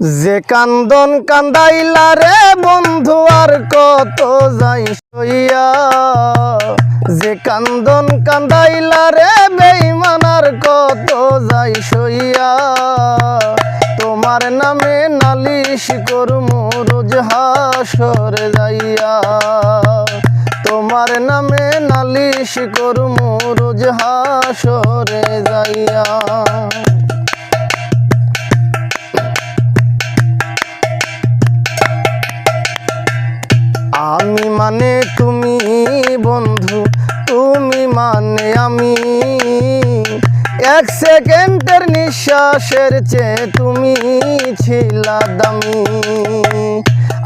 যে কান্দন কান্দাইলা রে বন্ধু, আর কত যাই সইয়া। যে কান্দন কান্দাইলা রে বেইমান আর কত যাই সইয়া। তোমার নামে নালিশ করমু, রোজ হাসরে যাইয়া। তোমার নামে নালিশ করমু, রোজ হাসরে যাইয়া। মানে তুমি বন্ধু, তুমি মানে আমি। এক সেকেন্ডের নিঃশ্বাসের চেয়ে তুমি ছিলা দামি।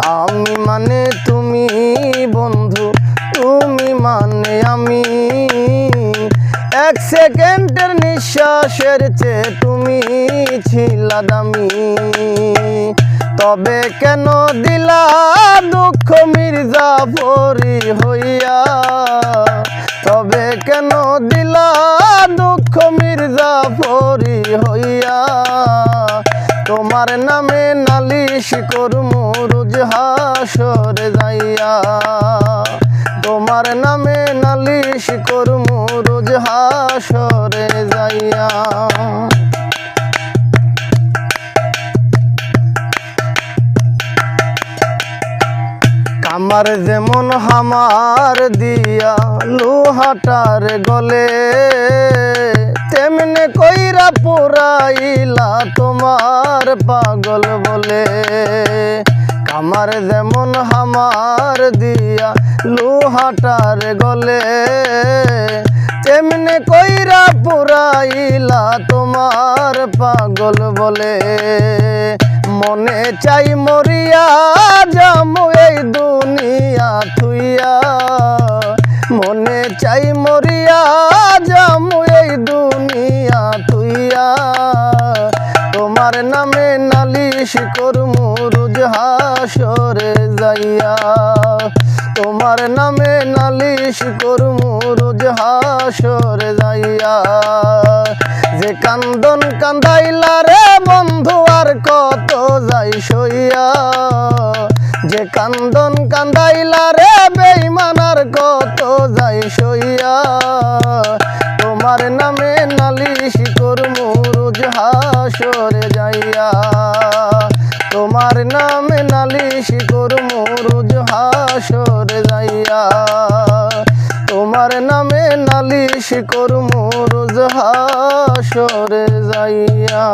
আমি মানে তুমি বন্ধু, তুমি মানে আমি। এক সেকেন্ডের নিঃশ্বাসের চেয়ে তুমি ছিলা দামি। তবে কেন দিলা দুঃখ পরি হইয়া, তবে কেন দিলা দুঃখ মির্জা পরি হইয়া? তোমার নামে নালিশ করমু রোজ হাসরে যাইয়া। তোমার নামে নালিশ করমু কামার যেমন হামার দিয়া লোহাটার গলে, তেমনে কইরা পুরাইলা তোমার পাগল বলে। কামার যেমন হামার দিয়া লোহাটার গলে, তেমনে কইরা পুরাইলা তোমার পাগল বলে। মনে চাই মরিয়া মরিয়া যামু এই দুনিয়া থুইয়া তোমার নামে নালিশ করমু রোজ হাসরে যাইয়া। তোমার নামে নালিশ করমু রোজ হাসরে যাইয়া। যে কান্দন কান্দাইলা রে বন্ধু, আর কত যাই সইয়া। যে কান্দন কান্দাইলা রে বেইমান আর কত হাসরে যাইয়া, তোমার নামে নালিশ করমু রোজ হাসরে যাইয়া, তোমার নামে নালিশ করমু রোজ হাসরে যাইয়া।